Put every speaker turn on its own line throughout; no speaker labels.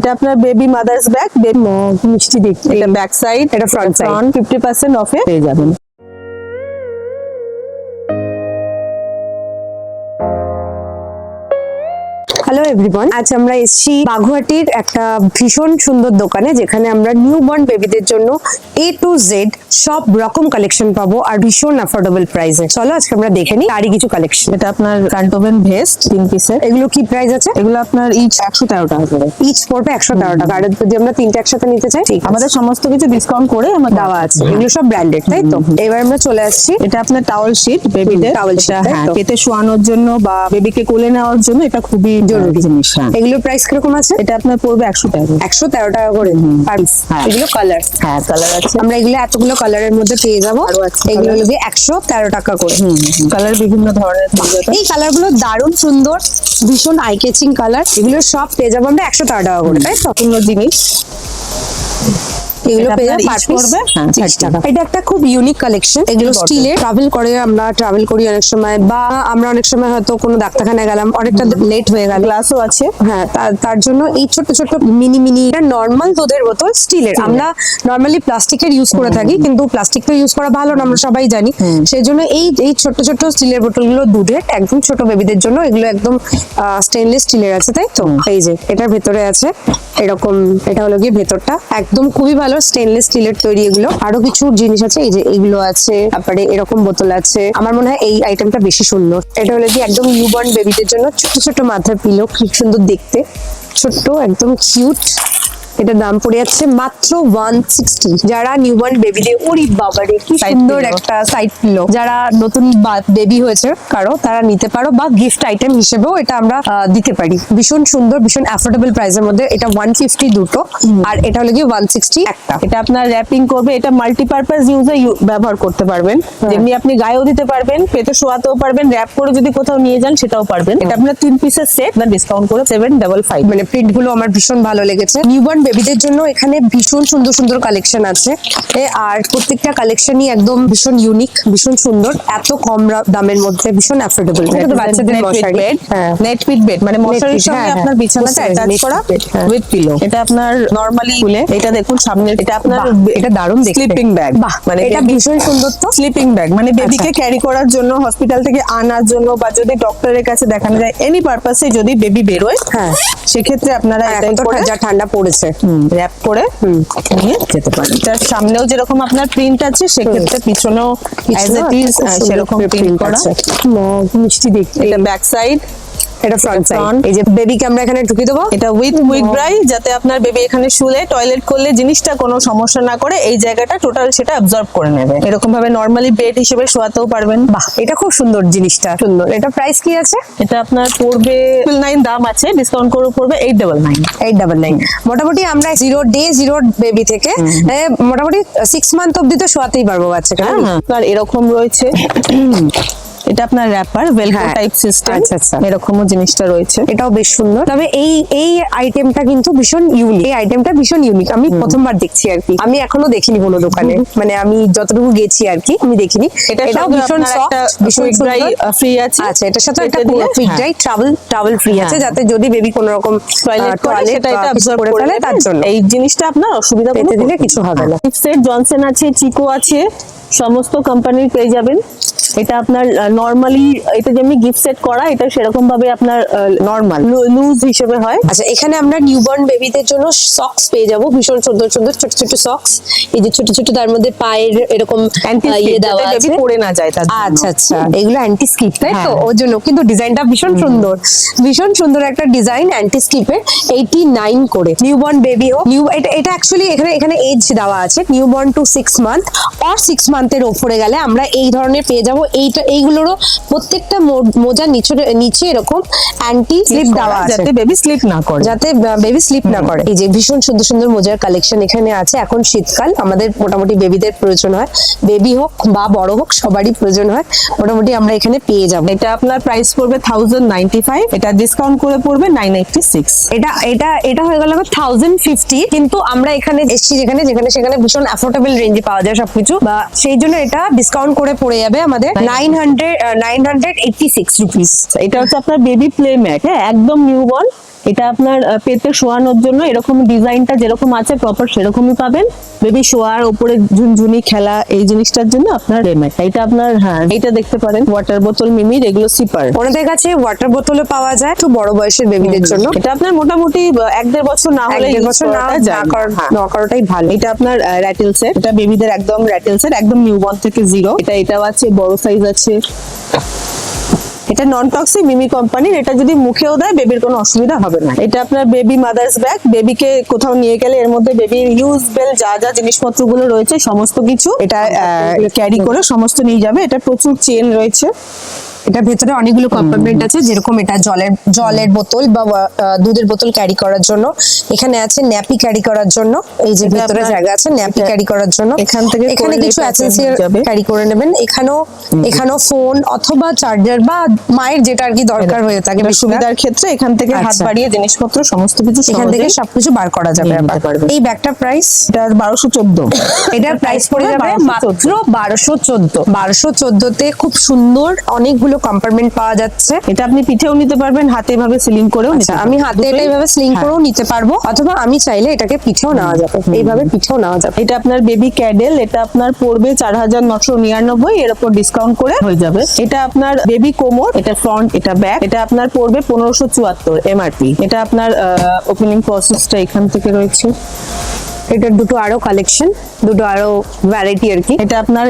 এটা আপনার baby mother's bag
মিষ্টি দেখতে।
এটা ব্যাক সাইড
এটা ফ্রন্ট সাইড
ফিফটি পার্সেন্ট অফে পেয়ে যাবেন।
এভরিওয়ান আজ আমরা এসেছি বাগুহাটির একটা ভীষণ সুন্দর দোকানে যেখানে আমরা নিউ বর্ন বেবিদের জন্য এ টু জেড সব রকম কালেকশন পাবো আর ভীষণ অ্যাফোর্ডেবল প্রাইসে চলো আজকে আমরা দেখে নিই তারই কিছু কালেকশন
এটা আপনার কান্টোভেন ভেস্ট তিন পিসের
এগুলো কি প্রাইস আছে?
এগুলো আপনার ইচ একশো তেরো টাকা করে।
ইচ পড়বে একশো তেরো টাকা। আর যদি আমরা তিনটে একসাথে নিতে চাই
আমাদের সমস্ত কিছু ডিসকাউন্ট করে আমার
দেওয়া আছে। এগুলো সব ব্র্যান্ডেড তাই তো? এবার আমরা চলে আসছি
এটা আপনার টাওয়াল শিট বেবিদের
তাই
হ্যাঁ পেতে শোয়ানোর জন্য বা বেবিকে কোলে নেওয়ার জন্য এটা খুবই জরুরি। জিনিস হ্যাঁ
এগুলোর প্রাইস কীরকম আছে?
এটা আপনার পড়বে একশো টাকা
একশো তেরো টাকা করে
হ্যাঁ।
এগুলো কালার
হ্যাঁ কালার আছে।
আমরা এগুলো এতগুলো কালারের মধ্যে পেয়ে যাব। এগুলো হলো একশো তেরো টাকা করে।
কালার বিভিন্ন ধরনের
এই কালারগুলো দারুণ সুন্দর ভীষণ আই ক্যাচিং কালার এগুলো সব পেয়ে যাব আমরা একশো তেরো টাকা করে তাই
সম্পূর্ণ জিনিস।
এগুলো পেয়ে যাব
হ্যাঁ,
তিরিশ
30
টাকা। এটা একটা খুব ইউনিক কালেকশন এগুলো। স্টিলের ট্রাভেল করে আমরা ট্রাভেল করি অনেক সময় বা আমরা অনেক সময় হয়তো কোনো ডাক্তারখানায় গেলাম অনেকটা লেট হয়ে গেল।
গ্লাসও আছে।
হ্যাঁ তার তার জন্য এই ছোট ছোট মিনি মিনি এটা নর্মাল দুধের বোতল স্টিলের আমরা নর্মালি প্লাস্টিকের ইউজ করে থাকি কিন্তু প্লাস্টিক তো ইউজ করা ভালো না আমরা সবাই জানি। সেই জন্য এই এই ছোট ছোট স্টিলের বোতলগুলো দুধের একদম ছোট বেবিদের জন্য এগুলো একদম স্টেনলেস স্টিলের আছে তাই তো? এই যে এটার ভেতরে আছে এরকম এটা হলো গিয়ে ভেতরটা। একদম খুবই ভালো স্টেনলেস স্টিলের তৈরি এগুলো। আরও কিছু জিনিস আছে, এই যে এগুলো আছে, তারপরে এরকম বোতল আছে। আমার মনে হয় এই আইটেমটা বেশি সুন্দর। এটা হলো কি একদম নিউবর্ন বেবিদের জন্য ছোট ছোট মাথার পিলো খুব সুন্দর দেখতে। ছোট্ট, একদম কিউট এটা দাম পড়ে যাচ্ছে মাত্র ওয়ান সিক্সটি যারা নিউবর্ন বেবিদের ওরি বাবারে কি সুন্দর একটা সাইড পিলো যারা নতুন বেবি হয়েছে কারও তারা নিতে পারো বা গিফট আইটেম হিসেবেও এটা আমরা দিতে পারি। ভীষণ সুন্দর ভীষণ অ্যাফোর্ডেবল প্রাইসের মধ্যে এটা ওয়ান ফিফটি দুটো। আর এটা হলো গিয়ে ওয়ান সিক্সটি একটা।
এটা আপনার র্যাপিং করবে এটা মাল্টিপারপাস ইউজে ব্যবহার করতে পারবেন। যেমনি আপনি গায়েও দিতে পারবেন পেটে শোয়াতেও পারবেন র্যাপ করে যদি কোথাও নিয়ে যান সেটাও পারবেন। এটা আপনার তিন পিসের সেট ডিসকাউন্ট করে সেভেন ডাবল ফাইভ
মানে প্রিন্টগুলো আমার ভীষণ ভালো লেগেছে। নিউবর্ন বেবিদের জন্য এখানে ভীষণ সুন্দর সুন্দর কালেকশন আছে। আর প্রত্যেকটা কালেকশনই একদম ভীষণ ইউনিক ভীষণ সুন্দর এত কম দামের মধ্যে ভীষণ অ্যাফোর্ডেবল বাচ্চাদের মশারি হ্যাঁ।
নেট পিট বেড মানে মশারির সঙ্গে
হ্যাঁ,
আপনার
হ্যাঁ।
বিছানাটা অ্যাটাচ করা
হ্যাঁ।
উইথ পিলো এটা আপনার নরমালি খুলে এটা দেখুন সামনে এটা আপনার
এটা দারুণ দেখতে।
স্লিপিং ব্যাগ মানে
এটা ভীষণ সুন্দর তো।
স্লিপিং ব্যাগ মানে বেবিকে ক্যারি করার জন্য হসপিটাল থেকে আনার জন্য বা যদি ডক্টরের কাছে দেখানো যায় এনি পারপাসে যদি বেবি বেরোয়
হ্যাঁ।
সেক্ষেত্রে আপনারা
এখন তো যা ঠান্ডা পড়েছে।
র্যাপ করে নিয়ে যেতে পারেন। তার সামনেও যেরকম আপনার প্রিন্ট আছে সেক্ষেত্রে পিছনেও অ্যাজ ইট ইজ সেরকম প্রিন্ট করা।
মিষ্টি দেখতে।
এটা ব্যাক সাইড
এটা ফ্রন্ট সাইড এই যে বেবিকে আমরা এখানে ঢুকিয়ে দেবো।
এটা উইথ উইথ ব্রাই যাতে আপনার বেবি এখানে শুলে টয়লেট করলে জিনিসটা কোনো সমস্যা না করে এই জায়গাটা টোটাল সেটা অবজর্ভ করে নেবে। এরকম ভাবে নর্মালি বেড হিসেবে শোয়াতেও পারবেন।
বাহ এটা খুব সুন্দর জিনিসটা। সুন্দর। এটা প্রাইস কি আছে?
এটা আপনার পড়বে নাইন দাম আছে। ডিসকাউন্ট করে পড়বে eight double nine
eight double nine মোটামুটি আমরা জিরো ডে জিরো বেবি থেকে মোটামুটি সিক্স মান্থ অব্দি তো শোয়াতেই পারব বাচ্চাকে।
হ্যাঁ হ্যাঁ। আর এরকম রয়েছে। এটা আপনার র্যাপার ভেলক্রো। টাইপ সিস্টেম
আচ্ছা, আচ্ছা।
এরকমও জিনিসটা রয়েছে।
এটাও বেশ সুন্দর। তবে এই এই আইটেমটা কিন্তু ভীষণ ইউনিক এই আইটেমটা ভীষণ ইউনিক আমি প্রথমবার দেখছি আর কি। আমি এখনও দেখিনি কোনো দোকানে। মানে আমি যতটুকু গেছি আর কি আমি দেখিনি। এটাও ভীষণ সফট ভীষণ
free আছে।
আচ্ছা এটার সাথে একটা
হ্যাঁ।
ড্রাই ট্রাভেল ট্রাভেল ফ্রি আছে
হ্যাঁ।
যাতে যদি বেবি কোনো রকম
টয়লেট করে
টয়লেট
সেটা এটা অবজার্ভ
করে
করে
ফেলে তার জন্য।
এই জিনিসটা আপনার অসুবিধা
পেতে দিলে কিছু হবে না।
সেট জনসন আছে চিকো আছে সমস্ত কোম্পানির পেয়ে যাবেন। এটা আপনার নরমালি এটা যেমনি গিফট সেট করা এটা সেরকম ভাবে আপনার নরমাল লুজ হিসেবে হয়।
আচ্ছা এখানে আমরা নিউবর্ন বেবিদের জন্য সক্স পেয়ে যাব ভীষণ সুন্দর সুন্দর ছোট ছোট সক্স এই যে ছোট ছোট তার মধ্যে পায়ের এরকম ইয়ে দেওয়া আছে।
পড়ে না যায় তার
আচ্ছা আচ্ছা। এগুলো অ্যান্টি স্কিপ তাই তো?
হ্যাঁ।
ওর জন্য। কিন্তু ডিজাইনটা ভীষণ সুন্দর। ভীষণ সুন্দর একটা ডিজাইন অ্যান্টি স্কিপের এইটি নাইন করে। নিউবর্ন বেবি হোক নিউ এটা এটা অ্যাকচুয়ালি এখানে এখানে এজ দেওয়া আছে। Newborn to six month or six মান্থের ওপরে গেলে আমরা এই ধরনের পেয়ে যাব। এইটা এইগুলোরও প্রত্যেকটা মো- মোজার নিচে নিচে এরকম অ্যান্টি স্লিপ দেওয়া আছে।
যাতে বেবি স্লিপ না করে।
যাতে বেবি স্লিপ না করে। এই যে ভীষণ সুন্দর সুন্দর মোজার কালেকশন এখানে আছে। এখন শীতকাল আমাদের মোটামুটি বেবিদের প্রয়োজন হয়। বেবি হোক বা বড় হোক সবারই প্রয়োজন হয়। মোটামুটি আমরা এখানে পেয়ে যাব।
এটা আপনার প্রাইস পড়বে থাউজেন্ড নাইনটি ফাইভ এটা ডিসকাউন্ট করে পড়বে নাইন এইটটি সিক্স
এটা এটা এটা হয়ে গেল থাউজেন্ড ফিফটি কিন্তু আমরা এখানে এসেছি যেখানে যেখানে সেখানে ভীষণ অ্যাফোর্ডেবল রেঞ্জে পাওয়া যায় সবকিছু। বা সেই জন্য এটা ডিসকাউন্ট করে পড়ে যাবে আমাদের nine hundred nine hundred eighty six rupees
এটা হচ্ছে আপনার বেবি প্লে ম্যাট হ্যাঁ একদম নিউ বর্ন এটা আপনার পেতে শোয়ানোর জন্য এরকম ডিজাইনটা যেরকম আছে প্রপার সেরকমই পাবেন। বেবি শোয়ার উপরে ঝুনঝুনি খেলা এই জিনিসটার জন্য আপনার রেমেট এটা আপনার হ্যাঁ এটা দেখতে পারেন। ওয়াটার বোতল মিমির এগুলো সিপার
ওনাদের কাছে ওয়াটার বোতলও পাওয়া যায় একটু বড় বয়সের বেবিদের জন্য।
এটা আপনার মোটামুটি এক দেড় বছর না হলে use
বছর না
হ্যাঁ।
না করাটাই ভালো।
এটা আপনার র্যাটেল সেট এটা বেবিদের একদম র্যাটেল সেট একদম নিউবর্ন থেকে জিরো এটা এটাও আছে বড় সাইজ আছে। এটা নন টক্সিক মিমি কোম্পানির এটা যদি মুখেও দেয় বেবির কোনো অসুবিধা হবে না। এটা আপনার বেবি মাদার্স ব্যাগ বেবিকে কোথাও নিয়ে গেলে এর মধ্যে বেবির ইউজ বেল যা যা জিনিসপত্রগুলো রয়েছে, সমস্ত কিছু এটা ক্যারি করে সমস্ত নিয়ে যাবে। এটা প্রচুর চেন রয়েছে।
এটা ভেতরে অনেকগুলো কম্পার্টমেন্ট আছে যেরকম এটা জলের জলের বোতল বা দুধের বোতল ক্যারি করার জন্য। এখানে আছে ন্যাপি ক্যারি করার জন্য। এই যে ভেতরে জায়গা আছে ন্যাপি ক্যারি করার জন্য।
এখান থেকে
এখানে কিছু অ্যাসেসিয়ার ক্যারি করে নেবেন। এখানেও এখানেও ফোন অথবা চার্জার বা মায়ের যেটা আর কি দরকার হয়ে থাকে
সুবিধার ক্ষেত্রে এখান থেকে হাত
আচ্ছা।
বাড়িয়ে জিনিসপত্র সমস্ত কিছু
এখান থেকে সবকিছু বার করা যাবে। এই ব্যাগটার প্রাইস
এটা বারোশো চোদ্দ।
এটার প্রাইস পড়ে যাবে
1214
মাত্র বারোশো চোদ্দ। বারোশো চোদ্দতে খুব সুন্দর অনেকগুলো কম্পার্টমেন্ট পাওয়া যাচ্ছে।
এটা আপনি পিঠেও নিতে পারবেন হাতে এভাবে সিলিং করেও নিতে
আচ্ছা আমি হাতে এটা এইভাবে স্লিং
হ্যাঁ।
করেও নিতে পারব অথবা আমি চাইলে এটাকে পিঠেও নেওয়া যাবে। এইভাবে পিঠেও নেওয়া যাবে।
এটা আপনার বেবি ক্যাডেল এটা আপনার পড়বে চার হাজার নশো নিরানব্বই এর উপর ডিসকাউন্ট করে হয়ে যাবে। এটা আপনার বেবি কোমর এটা ফ্রন্ট এটা ব্যাক এটা আপনার পড়বে পনেরোশো চুয়াত্তর এমআরপি এটা আপনার ওপেনিং প্রসেসটা এখান থেকে রয়েছে।
এটার দুটো আরও কালেকশন দুটো আরও ভ্যারাইটি আর কি।
এটা আপনার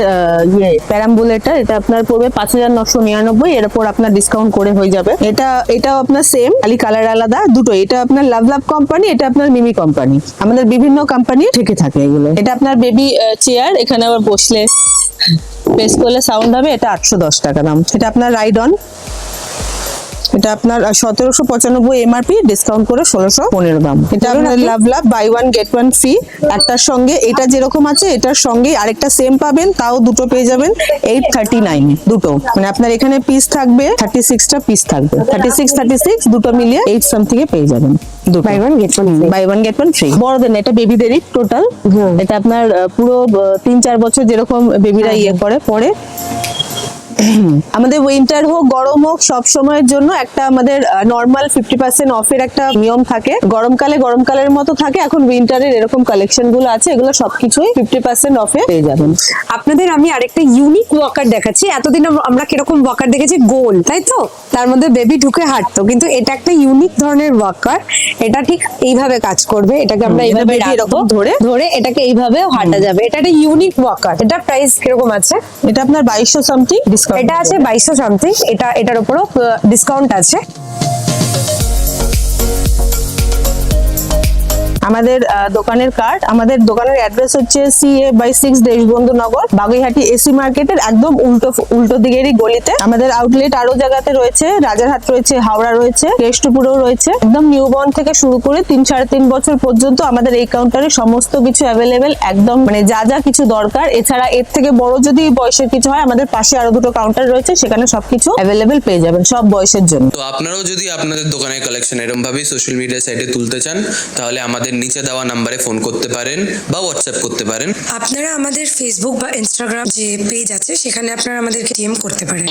ইয়ে প্যারাম্বুলেটার এটা আপনার পড়বে পাঁচ হাজার নশো নিরানব্বই, এর উপর আপনার ডিসকাউন্ট করে হয়ে যাবে। এটা, এটাও আপনার সেম খালি কালার আলাদা, দুটো। এটা আপনার লাভ লাভ কোম্পানি এটা আপনার মিমি কোম্পানি আমাদের বিভিন্ন কোম্পানি থেকে থাকে এগুলো। এটা আপনার বেবি চেয়ার এখানে আবার বসলে প্রেস করলে সাউন্ড হবে, এটা আটশো দশ টাকা দাম। এটা আপনার রাইড অন এটা আপনার সতেরোশো পঁচানব্বই এমআরপি ডিসকাউন্ট করে ষোলোশো পনেরো দাম। এটা আপনার লাভ লাভ buy one get one free একটার সঙ্গে এটা যেরকম আছে এটার সঙ্গে আরেকটা সেম পাবেন তাও দুটো পেয়ে যাবেন এইট থার্টি নাইন দুটো। মানে আপনার এখানে পিস থাকবে থার্টি সিক্সটা পিস থাকবে। থার্টি সিক্স থার্টি সিক্স দুটো মিলিয়ে এইট সামথিং এ পেয়ে যাবেন
buy one get one
buy one get one free বড়দের এটা বেবিদেরই টোটাল এটা আপনার পুরো তিন চার বছর যেরকম বেবিরা ইয়ে করে পরে। আমাদের উইন্টার হোক গরম হোক সব সময়ের জন্য একটা আমাদের নর্মাল ফিফটি পার্সেন্ট অফের একটা নিয়ম থাকে। গরমকালে গরমকালের মতো থাকে এখন উইন্টারের এরকম কালেকশনগুলো আছে এগুলো সবকিছুই ফিফটি পার্সেন্ট অফে পেয়ে যাবেন।
আপনাদের আমি আরেকটা ইউনিক ওয়াকার দেখাচ্ছি। এতদিন আমরা কীরকম ওয়াকার দেখেছি? গোল তাই তো? তার মধ্যে বেবি ঢুকে হাঁটতো কিন্তু এটা একটা ইউনিক ধরনের ওয়াকার এটা ঠিক এইভাবে কাজ করবে এটাকে আমরা এইভাবে
এরকম ধরে।
ধরে এটাকে এইভাবেও হাঁটা যাবে। এটা একটা ইউনিক ওয়াকার এটা প্রাইস কীরকম আছে?
এটা আপনার বাইশশো সামথিং ডিসকাউন্ট
এটা আছে বাইশশো সামথিং এটা এটার উপরও ডিসকাউন্ট আছে।
আমাদের দোকানের কার্ড আমাদের দোকানের অ্যাড্রেস হচ্ছে C A by six Deshbandhu Nagar, Baguiati AC মার্কেটের একদম উল্টো উল্টো দিকেরই গলিতে। আমাদের আউটলেট আরও জায়গাতে রয়েছে, রাজারহাট রয়েছে, হাওড়া রয়েছে, কেষ্টপুরেও রয়েছে। একদম নিউবর্ন থেকে শুরু করে তিন, সাড়ে তিন বছর পর্যন্ত আমাদের এই কাউন্টারে সমস্ত কিছু অ্যাভেলেবেল একদম মানে যা যা কিছু দরকার। এছাড়া এর থেকে বড় যদি বয়সের কিছু হয়, আমাদের পাশে আরও দুটো কাউন্টার রয়েছে, সেখানে সবকিছু অ্যাভেলেবেল পেয়ে যাবেন, সব বয়সের জন্য।
তো আপনারাও যদি আপনাদের দোকানের কালেকশন এরকম ভাবেই সোশ্যাল মিডিয়া সাইটে তুলতে চান, তাহলে আমাদের নিচে দেওয়া নাম্বারে ফোন করতে পারেন বা হোয়াটসঅ্যাপ করতে পারেন।
আপনারা আমাদের ফেসবুক বা ইনস্টাগ্রাম যে পেজ আছে, সেখানে আপনারা আমাদেরকে ডিএম করতে পারেন।